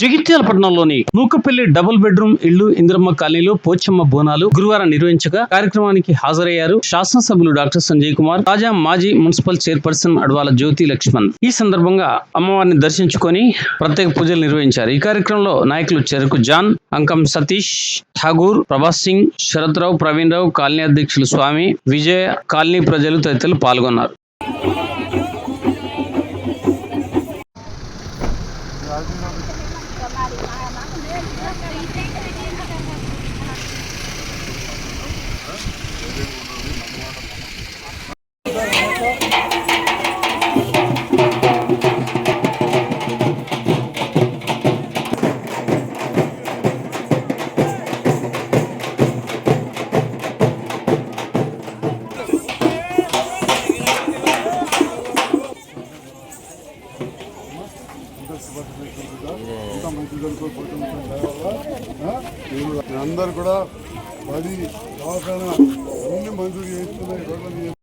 జగిత్యాల పట్టణంలోని Nukapalli double bedroom ఇళ్ళు ఇంద్రమ్మ కాలనీలో పోచమ్మ బోనాలు గురువారం నిర్వహించగా కార్యక్రమానికి హాజరయ్యారు శాసనసభ్యులు డాక్టర్ సంజయ్ కుమార్ తాజా మాజీ మున్సిపల్ చైర్పర్సన్ అడ్వాల జ్యోతి లక్ష్మణ్. ఈ సందర్భంగా అమ్మవారిని దర్శించుకొని ప్రత్యేక పూజలు నిర్వహించారు. ఈ కార్యక్రమంలో నాయకులు చెరుకు జాన్ అంకం సతీష్ ఠాగూర్ ప్రభాస్ సింగ్ శరత్ రావు ప్రవీణ్ రావు కాలనీ అధ్యక్షులు స్వామి విజయ కాలనీ ప్రజలు తదితరులు పాల్గొన్నారు. તમારી అందరు కూడా పది దవాఖాన అన్ని మంజూరు చేస్తున్నాయి